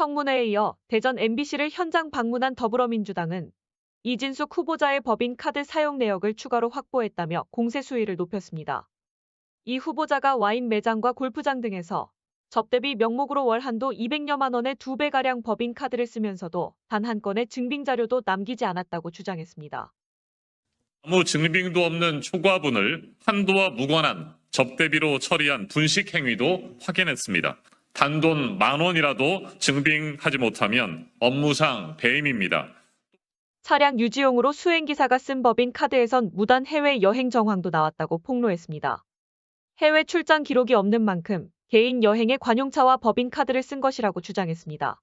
청문회에 이어 대전 MBC를 현장 방문한 더불어민주당은 이진숙 후보자의 법인 카드 사용 내역을 추가로 확보했다며 공세 수위를 높였습니다. 이 후보자가 와인 매장과 골프장 등에서 접대비 명목으로 월 한도 200여만 원의 두 배가량 법인 카드를 쓰면서도 단 한 건의 증빙 자료도 남기지 않았다고 주장했습니다. 아무 증빙도 없는 초과분을 한도와 무관한 접대비로 처리한 분식 행위도 확인했습니다. 단돈 만 원이라도 증빙하지 못하면 업무상 배임입니다. 차량 유지용으로 수행기사가 쓴 법인 카드에선 무단 해외 여행 정황도 나왔다고 폭로했습니다. 해외 출장 기록이 없는 만큼 개인 여행의 관용차와 법인 카드를 쓴 것이라고 주장했습니다.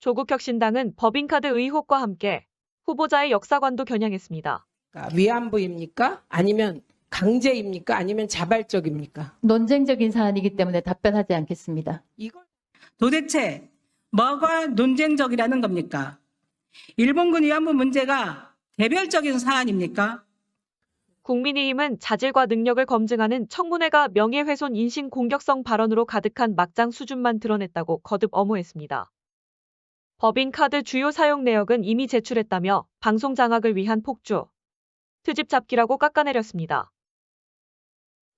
조국혁신당은 법인카드 의혹과 함께 후보자의 역사관도 겨냥했습니다. 위안부입니까? 아니면 강제입니까? 아니면 자발적입니까? 논쟁적인 사안이기 때문에 답변하지 않겠습니다. 이걸 도대체 뭐가 논쟁적이라는 겁니까? 일본군 위안부 문제가 개별적인 사안입니까? 국민의힘은 자질과 능력을 검증하는 청문회가 명예훼손 인신 공격성 발언으로 가득한 막장 수준만 드러냈다고 거듭 엄호했습니다. 법인 카드 주요 사용 내역은 이미 제출했다며 방송 장악을 위한 폭주, 트집 잡기라고 깎아내렸습니다.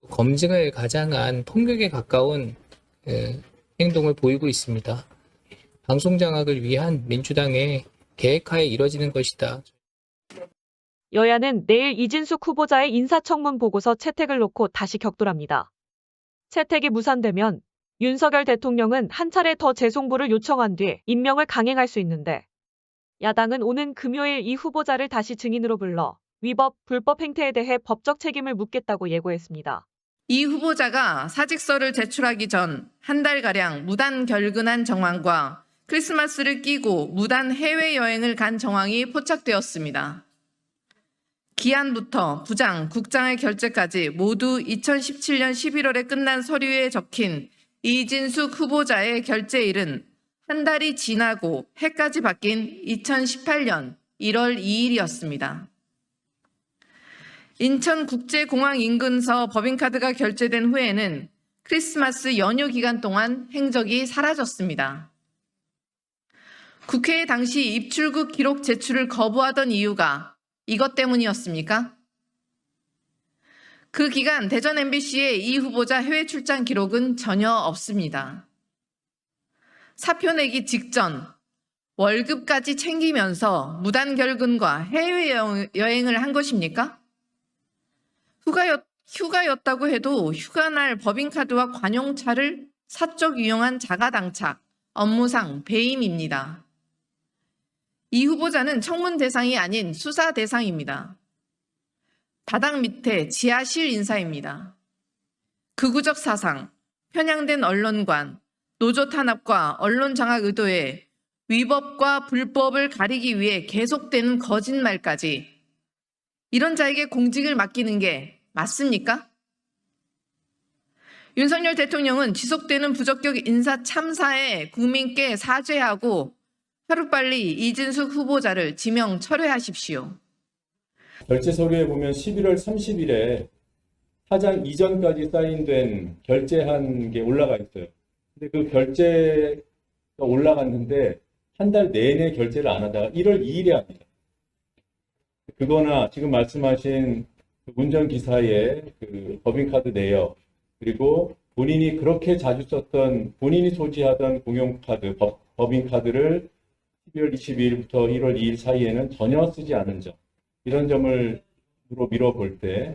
검증을 가장한 폭력에 가까운 에, 행동을 보이고 있습니다. 방송 장악을 위한 민주당의 계획하에 이뤄지는 것이다. 여야는 내일 이진숙 후보자의 인사청문 보고서 채택을 놓고 다시 격돌합니다. 채택이 무산되면 윤석열 대통령은 한 차례 더 재송부를 요청한 뒤 임명을 강행할 수 있는데 야당은 오는 금요일 이 후보자를 다시 증인으로 불러 위법, 불법 행태에 대해 법적 책임을 묻겠다고 예고했습니다. 이 후보자가 사직서를 제출하기 전 한 달가량 무단 결근한 정황과 크리스마스를 끼고 무단 해외여행을 간 정황이 포착되었습니다. 기한부터 부장, 국장의 결재까지 모두 2017년 11월에 끝난 서류에 적힌 이진숙 후보자의 결재일은 한 달이 지나고 해까지 바뀐 2018년 1월 2일이었습니다. 인천국제공항 인근서 법인카드가 결제된 후에는 크리스마스 연휴 기간 동안 행적이 사라졌습니다. 국회에 당시 입출국 기록 제출을 거부하던 이유가 이것 때문이었습니까? 그 기간 대전 MBC의 이 후보자 해외 출장 기록은 전혀 없습니다. 사표 내기 직전 월급까지 챙기면서 무단 결근과 해외 여행을 한 것입니까? 휴가였, 휴가였다고 해도 휴가날 법인카드와 관용차를 사적 이용한 자가당착, 업무상 배임입니다. 이 후보자는 청문 대상이 아닌 수사 대상입니다. 바닥 밑에 지하실 인사입니다. 극우적 사상, 편향된 언론관, 노조 탄압과 언론 장악 의도에 위법과 불법을 가리기 위해 계속되는 거짓말까지 이런 자에게 공직을 맡기는 게 맞습니까? 윤석열 대통령은 지속되는 부적격 인사 참사에 국민께 사죄하고 하루빨리 이진숙 후보자를 지명 철회하십시오. 결제 서류에 보면 11월 30일에 사장 이전까지 사인된 결제한 게 올라가 있어요. 근데 그 결제가 올라갔는데 한 달 내내 결제를 안 하다가 1월 2일에 합니다. 그거나 지금 말씀하신 그 운전기사의 그 법인카드 내역, 그리고 본인이 그렇게 자주 썼던, 본인이 소지하던 공용카드, 법, 법인카드를 12월 22일부터 1월 2일 사이에는 전혀 쓰지 않은 점, 이런 점을 으로 밀어볼 때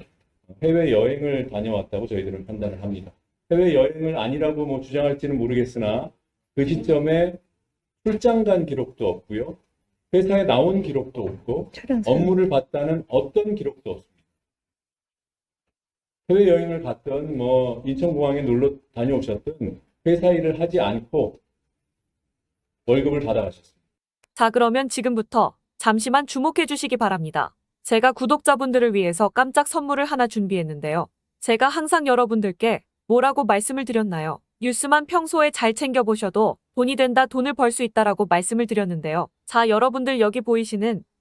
해외 여행을 다녀왔다고 저희들은 판단을 합니다. 해외 여행을 아니라고 뭐 주장할지는 모르겠으나 그 시점에 출장 간 기록도 없고요. 회사에 나온 기록도 없고 업무를 봤다는 어떤 기록도 없습니다. 해외 여행을 갔던 뭐 인천공항에 놀러 다녀오셨던 회사 일을 하지 않고 월급을 받아가셨습니다. 자, 그러면 지금부터 잠시만 주목해 주시기 바랍니다. 제가 구독자분들을 위해서 깜짝 선물을 하나 준비했는데요. 제가 항상 여러분들께 뭐라고 말씀을 드렸나요? 뉴스만 평소에 잘 챙겨보셔도 돈이 된다, 돈을 벌 수 있다라고 말씀을 드렸는데요. 자, 여러분들 여기 보이시는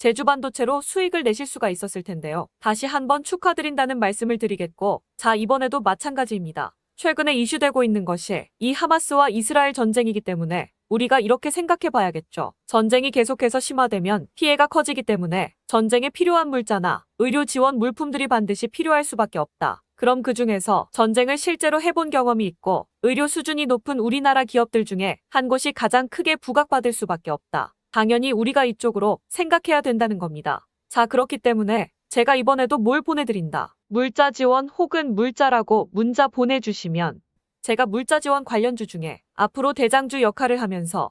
제주 반도체로 수익을 내실 수가 있었을 텐데요. 다시 한번 축하드린다는 말씀을 드리겠고 자 이번에도 마찬가지입니다. 최근에 이슈되고 있는 것이 이 하마스와 이스라엘 전쟁이기 때문에 우리가 이렇게 생각해 봐야겠죠. 전쟁이 계속해서 심화되면 피해가 커지기 때문에 전쟁에 필요한 물자나 의료 지원 물품들이 반드시 필요할 수밖에 없다. 그럼 그 중에서 전쟁을 실제로 해본 경험이 있고 의료 수준이 높은 우리나라 기업들 중에 한 곳이 가장 크게 부각받을 수밖에 없다. 당연히 우리가 이쪽으로 생각해야 된다는 겁니다. 자, 그렇기 때문에 제가 이번에도 뭘 보내드린다. 물자 지원 혹은 물자라고 문자 보내주시면 제가 물자 지원 관련주 중에 앞으로 대장주 역할을 하면서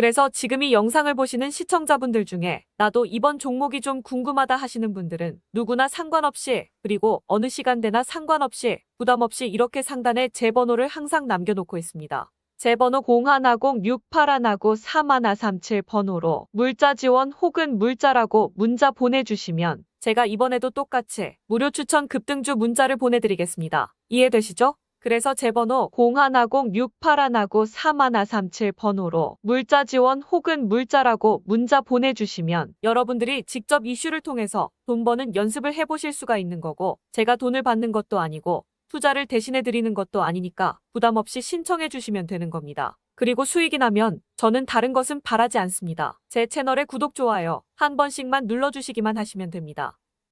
그래서 지금 이 영상을 보시는 시청자분들 중에 나도 이번 종목이 좀 궁금하다 하시는 분들은 누구나 상관없이 그리고 어느 시간대나 상관없이 부담 없이 이렇게 상단에 제 번호를 항상 남겨놓고 있습니다. 제 번호 0110-6819-3137 번호로 물자 지원 혹은 물자라고 문자 보내주시면 제가 이번에도 똑같이 무료 추천 급등주 문자를 보내드리겠습니다. 이해되시죠? 그래서 제 번호 0110-6819-3137 번호로 물자 지원 혹은 물자라고 문자 보내주시면 여러분들이 직접 이슈를 통해서 돈 버는 연습을 해보실 수가 있는 거고 제가 돈을 받는 것도 아니고 투자를 대신해 드리는 것도 아니니까 부담 없이 신청해 주시면 되는 겁니다. 그리고 수익이 나면 저는 다른 것은 바라지 않습니다. 제 채널에 구독, 좋아요 한 번씩만 눌러주시기만 하시면 됩니다.